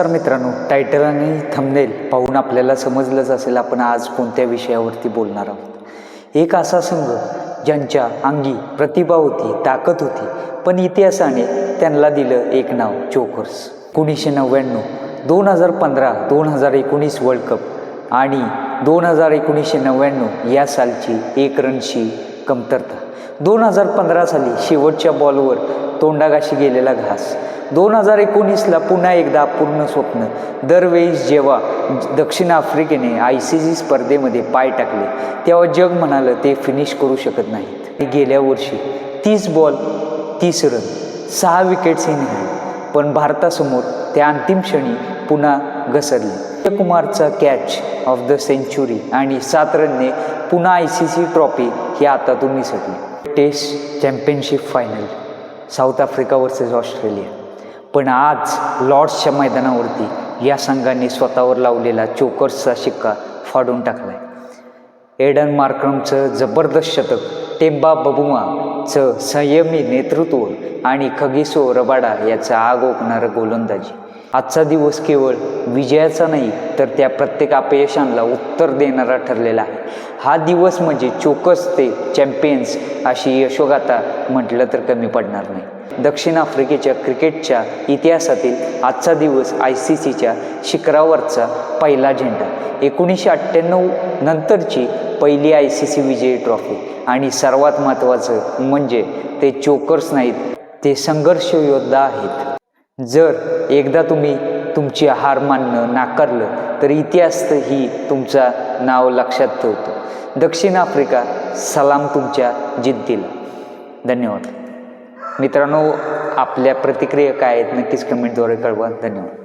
नमस्कार मित्रांनो टायटल आणि थंबनेल पाहून आपल्याला समजलंच असेल आपण आज कोणत्या विषयावरती बोलणार आहोत. एक असा संघ ज्यांच्या अंगी प्रतिभा होती ताकद होती पण इतिहासाने त्यांना दिलं एक नाव चोकर्स. एकोणीसशे नव्याण्णव दोन हजार पंधरा दोन हजार एकोणीस वर्ल्ड कप आणि दोन हजार एकोणीसशे नव्याण्णव या सालची एक रनची कमतरता. दोन हजार पंधरा साली शेवटच्या बॉलवर तोंडागाशी गेलेला घास. दोन हजार एकोणीसला पुन्हा एकदा पूर्ण स्वप्न. दरवेळेस जेव्हा दक्षिण आफ्रिकेने आय सी सी स्पर्धेमध्ये पाय टाकले तेव्हा जग म्हणालं ते फिनिश करू शकत नाहीत. ते गेल्या वर्षी तीस बॉल तीस रन सहा विकेट्सही नाही. पण भारतासमोर त्या अंतिम क्षणी पुन्हा घसरले. कुमारचा कॅच ऑफ द सेंचुरी आणि सात रनने पुन्हा आय सी सी ट्रॉफी ही आता तुम्ही सुटली test championship final South Africa versus Australia पण आज लॉर्ड्सच्या मैदानावरती या संघाने स्वतःवर लावलेला चोकर्सचा शिक्का फाडून टाकला आहे एडन मार्क्रमचं जबरदस्त शतक टेंबा बबुमाचं संयमी नेतृत्व आणि खगिसो रबाडा याचा आग ओकणारं गोलंदाजी. आजचा दिवस केवळ विजयाचा नाही तर त्या प्रत्येक अपयशांना उत्तर देणारा ठरलेला आहे. हा दिवस म्हणजे चोकस ते चॅम्पियन्स अशी यशोगाथा म्हटलं तर कमी पडणार नाही. दक्षिण आफ्रिकेच्या क्रिकेटच्या इतिहासातील आजचा दिवस आय सी सीच्या शिखरावरचा पहिला झेंडा. एकोणीसशे अठ्ठ्याण्णव नंतरची पहिली आय सी सी विजयी ट्रॉफी. आणि सर्वात महत्त्वाचं म्हणजे ते चोकर्स नाहीत ते संघर्ष योद्धा आहेत. जर एकदा तुम्ही तुमची हार मानणं नाकारलं तर इतिहास ही तुमचा नाव लक्षात ठेवतो. दक्षिण आफ्रिका सलाम तुमच्या जिद्दीला. धन्यवाद. मित्रांनो आपल्या प्रतिक्रिया काय आहेत नक्कीच कमेंटद्वारे कळवा. धन्यवाद.